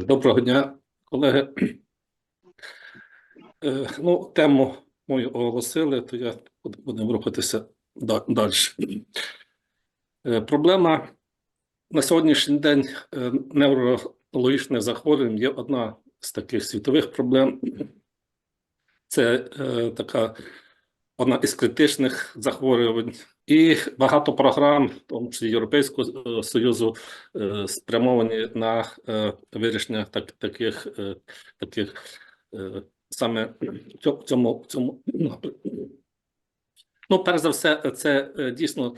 Доброго дня, колеги. Е, Ну, тему мою оголосили, то я будемо рухатися далі. Проблема на сьогоднішній день е, неврологічних захворювань є одна з таких світових проблем. Це е, така одна із критичних захворювань. І багато програм, в тому числі Європейського е, Союзу, е, спрямовані на е, вирішення так, таких, таких саме в цьому, в цьому, напрямку. Ну, перш за все, це дійсно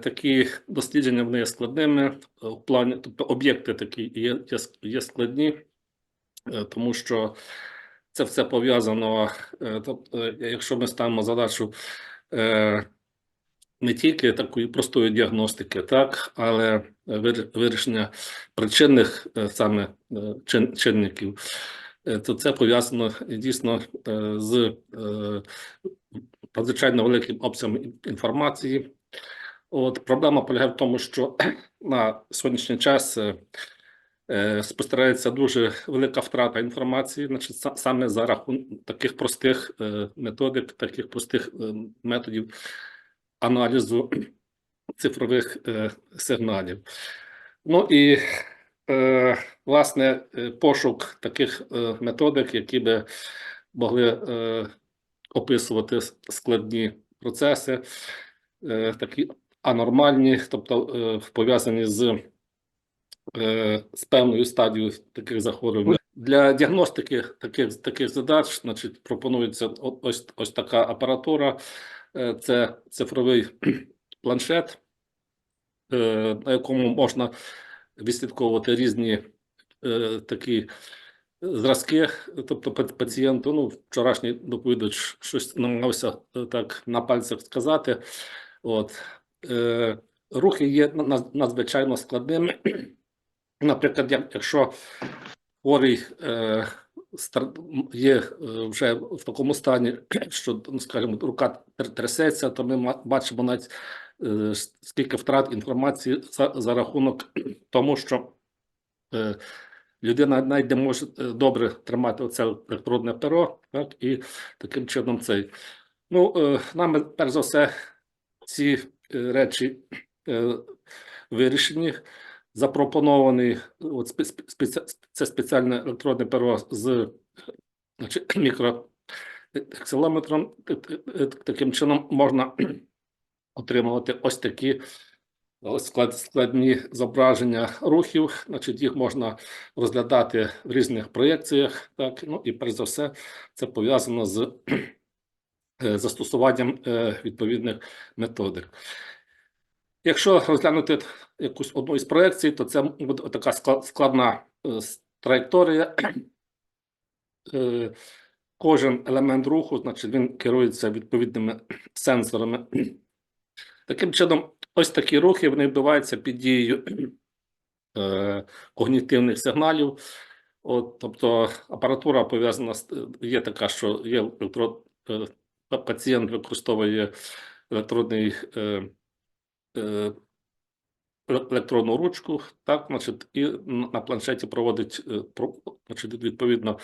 такі дослідження вони є складними в плані, тобто об'єкти такі є, є, складні, тому що це все пов'язано. е, Тобто, якщо ми ставимо задачу е, не тільки такої простої діагностики, так, але вирішення причинних е, саме чин- чинників, то це пов'язано дійсно з надзвичайно великим обсягом інформації. От проблема полягає в тому, що на сьогоднішній час спостерігається дуже велика втрата інформації, значить, саме за рахунок таких простих е, методик, таких простих е, методів аналізу цифрових е, сигналів. Ну і е, власне е, пошук таких е, методик, які би могли е, описувати складні процеси, е, такі анормальні, тобто е, пов'язані з, е, з певною стадією таких захворювань. Для діагностики таких, таких задач значить, пропонується ось, ось така апаратура. Е, Це цифровий планшет, е, на якому можна відслідковувати різні е, такі зразки, тобто пацієнту. Ну, вчорашній доповідач щось намагався е, так на пальцях сказати. От е, рухи є на- на- надзвичайно складними. Наприклад, якщо хворий е, є е, вже в такому стані, що, ну, скажімо, рука трясеться, то ми бачимо навіть е, скільки втрат інформації за, за рахунок тому, що людина навіть не може добре тримати оце електродне перо, так, і таким чином цей. Ну, е, нами, перш за все, ці речі вирішені. Запропонований от спе- спе- спеці- це спеціальне електронне перо з значить, Таким чином можна отримувати ось такі склад, складні зображення рухів. Значить, їх можна розглядати в різних проєкціях. Так, ну і перш за все, це пов'язано з е, застосуванням е, відповідних методик. Якщо розглянути якусь одну із проєкцій, то це буде така скла- складна е, траєкторія. Е, Кожен елемент руху, значить, він керується відповідними сенсорами. Таким чином, ось такі рухи вони відбуваються під дією е, когнітивних сигналів. От, тобто апаратура пов'язана з є така, що є електро, пацієнт використовує електронний е, е, еле- електронну ручку, так, значить, і на планшеті проводить е, значить, відповідно,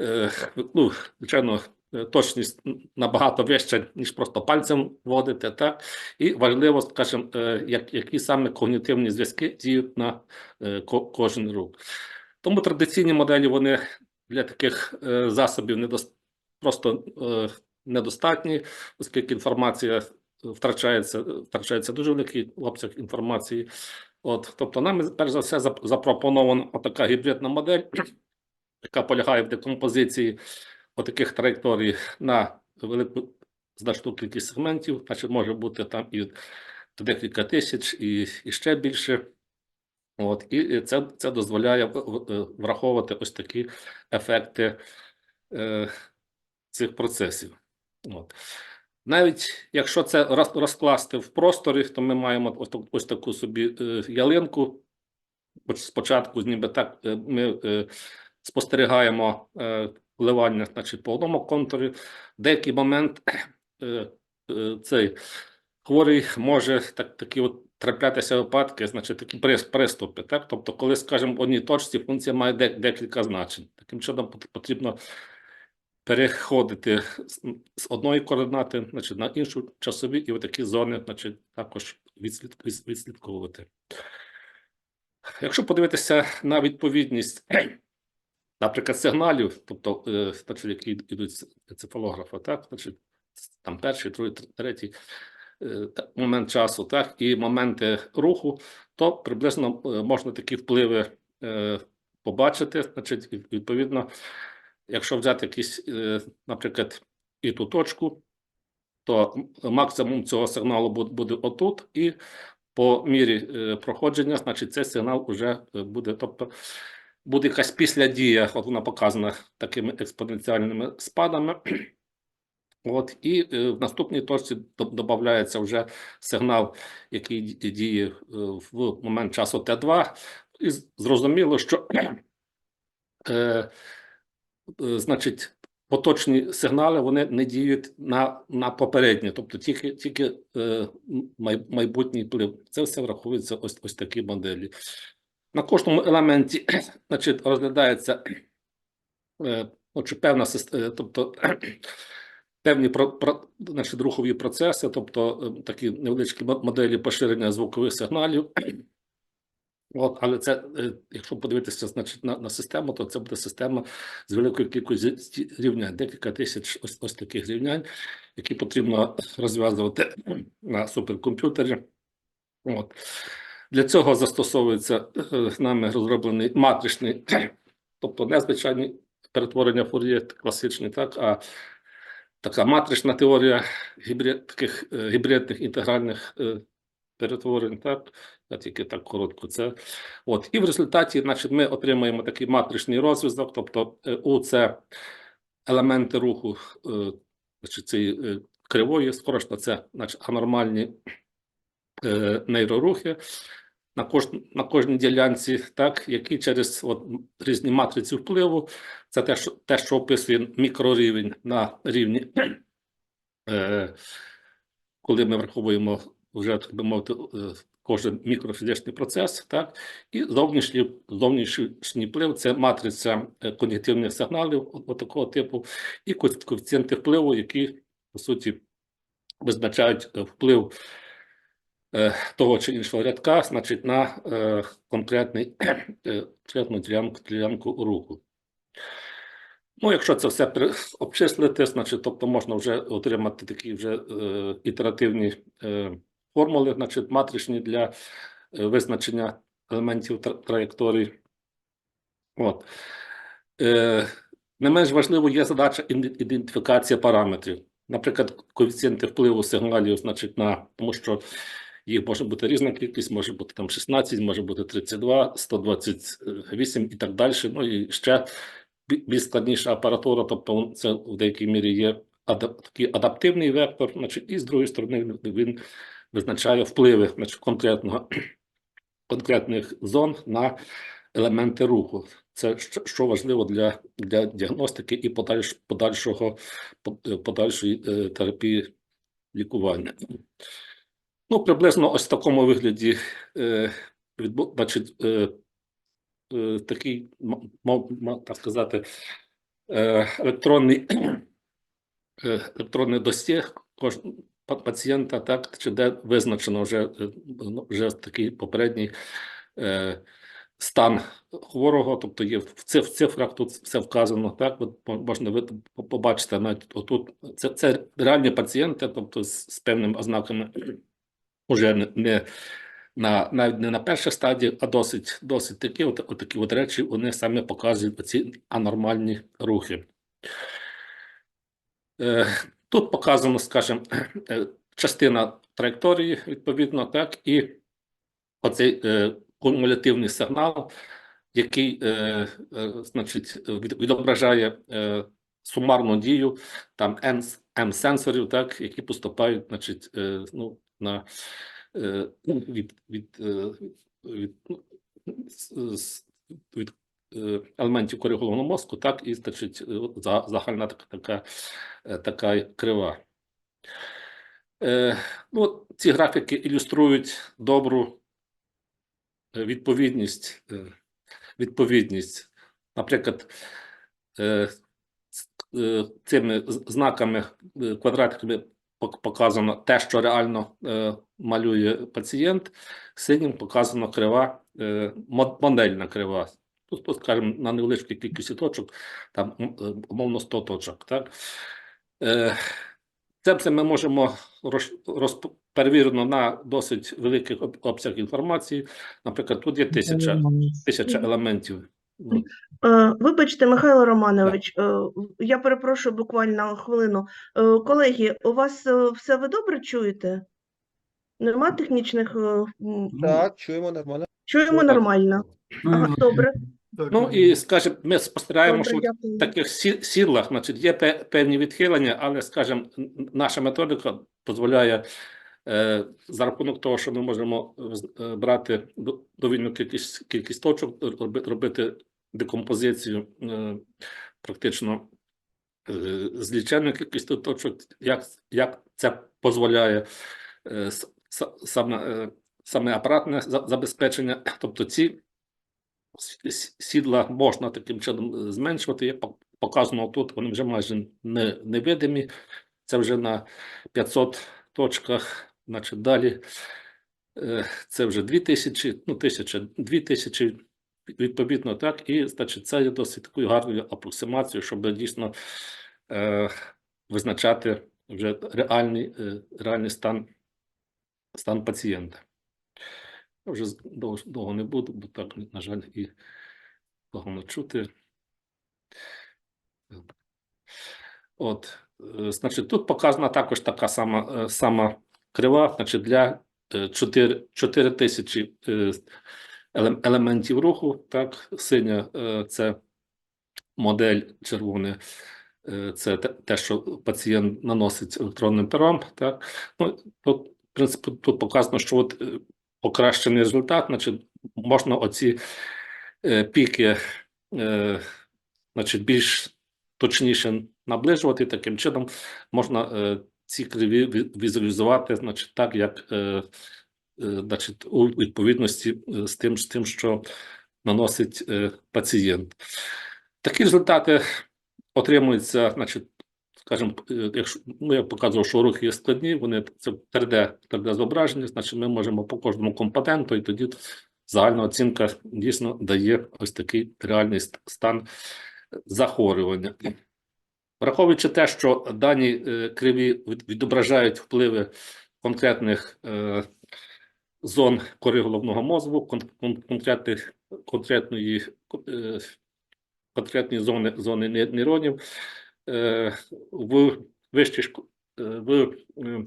е, ну, звичайно, е, точність набагато вища, ніж просто пальцем вводити, так, і важливо, скажімо, е, як, які саме когнітивні зв'язки діють на е, кожен рух. Тому традиційні моделі вони для таких е, засобів недос... просто е, недостатні, оскільки інформація втрачається, втрачається дуже великий обсяг інформації. От, тобто, нам перш за все запропонована така гібридна модель, яка полягає в декомпозиції отаких траєкторій на велику значну кількість сегментів, значить може бути там і декілька тисяч, і, і ще більше. От, і це, це дозволяє е, враховувати ось такі ефекти е, цих процесів. От. Навіть якщо це роз- розкласти в просторі, то ми маємо ось, так- ось таку собі е, ялинку. Спочатку, ніби так, е, ми е, спостерігаємо вливання значить, по одному контурі. Деякий момент цей хворий може так, такі от траплятися випадки, значить такі приступи. Так? Тобто, коли, скажімо, в одній точці функція має декілька значень. Таким чином потрібно переходити з, одної координати значить, на іншу часові і отакі зони значить, також відслід, відслідковувати. Якщо подивитися на відповідність, наприклад, сигналів, тобто, е, значить, які йдуть з так, значить, там перший, другий, третій е, момент часу, так, і моменти руху, то приблизно е, можна такі впливи побачити. Значить, відповідно, якщо взяти якісь, е, наприклад, і ту точку, то максимум цього сигналу буде отут, і по мірі е, проходження, значить, цей сигнал вже е, буде, тобто буде якась післядія, от вона показана такими експоненціальними спадами. От, і в наступній точці додається вже сигнал, який діє в момент часу Т2. І зрозуміло, що значить, поточні сигнали вони не діють на, на попередні, тобто тільки, тільки е, май, майбутній вплив. Це все враховується ось, ось такі моделі. На кожному елементі значить, розглядається е, певна сис- е, тобто певні про, про, значить, рухові процеси, тобто е, такі невеличкі моделі поширення звукових сигналів. От, але це, е, якщо подивитися значить, на, на систему, то це буде система з великою кількістю рівнянь, декілька тисяч ось, ось таких рівнянь, які потрібно розв'язувати на суперкомп'ютері. От. Для цього застосовується е, нами розроблений матричний, тобто не звичайні перетворення Фур'є класичні, так, а така матрична теорія гібрид, таких е, гібридних інтегральних перетворень, так, тільки так коротко це. От. І в результаті значить, ми отримаємо такий матричний розв'язок, тобто е, У це елементи руху е, значить, цієї е, кривої, скорочно це значить, анормальні нейрорухи на, кож, на кожній ділянці, так, які через от, різні матриці впливу, це те, що, те, що описує мікрорівень на рівні, коли ми враховуємо вже, так би мовити, кожен мікрофізичний процес, так, і зовнішній, зовнішній вплив це матриця е, когнітивних сигналів такого типу, і коефіцієнти впливу, які, по суті, визначають е, вплив е, того чи іншого рядка, значить, на конкретний конкретну ділянку, ділянку руху. Ну, якщо це все обчислити, значить, тобто можна вже отримати такі вже е, ітеративні е, формули, значить, матричні для е, визначення елементів тра- траєкторії. От. Е, не менш важливо є задача ідентифікація параметрів. Наприклад, коефіцієнти впливу сигналів, значить, на тому, що їх може бути різна кількість, може бути там 16, може бути 32, 128 і так далі. Ну і ще більш складніша апаратура, тобто це в деякій мірі є такий адаптивний вектор, значить, і з другої сторони він визначає впливи конкретного конкретних зон на елементи руху. Це що, важливо для, для діагностики і подальш, подальшого по- подальшої е, терапії лікування. Ну, приблизно ось в такому вигляді е, відбу, значить, е, е, такий, так сказати, е, електронний, е, електронний досьє кож, па- пацієнта, так, чи де визначено вже, е, ну, вже такий попередній е, стан хворого, тобто є в циф- цифрах тут все вказано, так, можна ви- побачити навіть отут, це, це реальні пацієнти, тобто з, з певними ознаками уже не, не на навіть не на першій стадії, а досить досить такі, от, от такі от речі, вони саме показують ці анормальні рухи. Е, тут показано, скажімо, е, частина траєкторії, відповідно, так, і оцей е, кумулятивний сигнал, який, е, е, значить, від- відображає е, сумарну дію там N, N сенсорів, так, які поступають, значить, е, ну, на е, від, від, е, від, ну, від е, елементів корі головного мозку, так і значить, е, загальна така, така, е, така крива. Е, ну, ці графіки ілюструють добру е, відповідність. е, відповідність. Наприклад, е, е, цими знаками, е, квадратиками показано те, що реально е, малює пацієнт, синім показано крива, е, модельна крива. Тут, скажімо, на невеличкій кількості точок, там е, умовно 100 точок. Так? Е, це все ми можемо розп- перевірено на досить великих обсяг інформації. Наприклад, тут є тисяча, тисяча елементів. Ну, Е, Вибачте, Михайло Романович, е, я перепрошую буквально хвилину. Колеги, у вас все ви добре чуєте? Нема технічних. Так, чуємо нормально. Чуємо нормально. Ага, добре. Ну і скажімо, ми спостерігаємо, що в таких сі- сідлах, значить, є певні відхилення, але, скажімо, наша методика дозволяє е, за рахунок того, що ми можемо е, е, брати довільну кількість, кількість точок, роби- робити декомпозицію е, практично е, зліченої кількістю точок, як, як це дозволяє е, с- с- саме, е, саме апаратне забезпечення, тобто ці сідла можна таким чином е, зменшувати. Як показано тут, вони вже майже не, невидимі. Це вже на 500 точках. Значить, далі е, це вже 2000, ну, 1000, 2000, відповідно, так. І, значить, це є досить такою гарною апроксимацією, щоб дійсно е, визначати вже реальний, е, реальний стан, стан пацієнта. Я вже довго, не буду, бо так, на жаль, і погано чути. От, е, значить, тут показана також така сама, е, сама крива, значить, для 4, 4 тисячі е, елементів руху, так, синя е, це модель, червоне е, це те, що пацієнт наносить електронним пером, так. Ну, тут, в принципі, тут показано, що от е, покращений результат, значить, можна оці е, піки, е, значить, більш точніше наближувати. Таким чином можна е, ці криві візуалізувати, значить, так, як е, е, значить, у відповідності е, з тим, з тим, що наносить е, пацієнт. Такі результати отримуються, значить, скажімо, е, якщо ну, я показував, що рухи є складні, вони це 3D, 3D зображення, значить ми можемо по кожному компоненту, і тоді загальна оцінка дійсно дає ось такий реальний стан захворювання. Враховуючи те, що дані е, криві відображають впливи конкретних е, зон кори головного мозку, кон, кон, конкретних, конкретної, конкретні зони, зони нейронів, в вищій е, в е,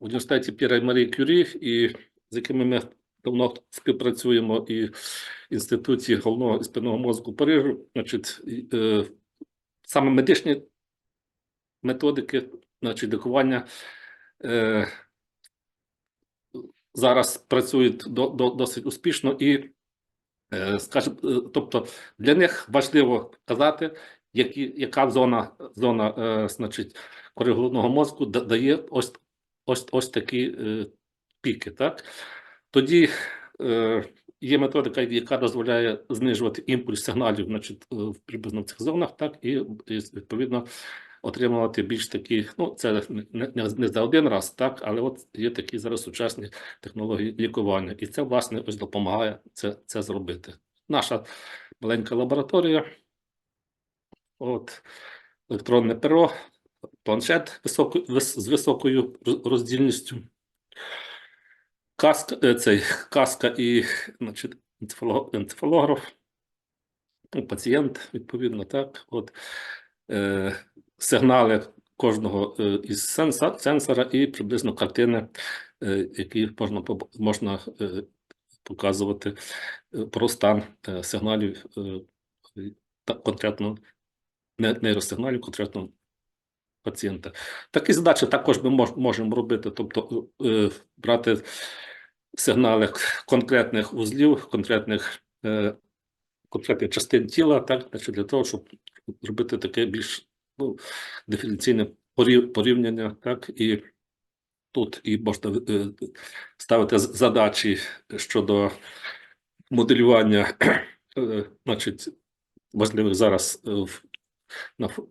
університеті П'єра і Марії Кюрі, і з якими ми давно співпрацюємо, і в інституті головного і спинного мозку Парижу, значить, е, саме медичні методики, значить, лікування е, зараз працюють до, до, досить успішно і, е, скажімо, е, тобто для них важливо казати, які, яка зона, зона е, значить, кори головного мозку дає ось, ось, ось такі е, піки. Так? Тоді е, є методика, яка дозволяє знижувати імпульс сигналів значить, е, в приблизно в цих зонах, так, і, і відповідно отримувати більш такі, ну це не, не, за один раз, так, але от є такі зараз сучасні технології лікування, і це власне ось допомагає це, це зробити. Наша маленька лабораторія, от електронне перо, планшет високо, вис- з високою роздільністю. Каска, е, цей, каска і значить, енцефалограф, ну, пацієнт, відповідно, так. От, е, сигнали кожного е, із сенса, сенсора і приблизно картини, е, які можна, можна е, показувати е, про стан е, сигналів е, та конкретно нейросигналів конкретно пацієнта. Такі задачі також ми мож, можемо робити, тобто е, брати сигнали конкретних вузлів, конкретних, е, конкретних частин тіла, так, значить, для того, щоб робити таке більш ну, диференційне порівняння, так, і тут і можна е, ставити задачі щодо моделювання, значить, важливих зараз в-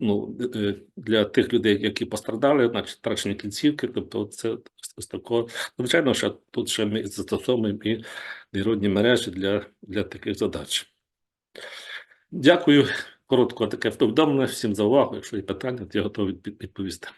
ну, е, для тих людей, які пострадали, значить, втрачені кінцівки. Тобто, це ось такого. Звичайно, що тут ще ми застосовуємо і нейронні мережі для, для таких задач. Дякую. Коротко таке повідомлення. Всім за увагу. Якщо є питання, то я готовий відповісти.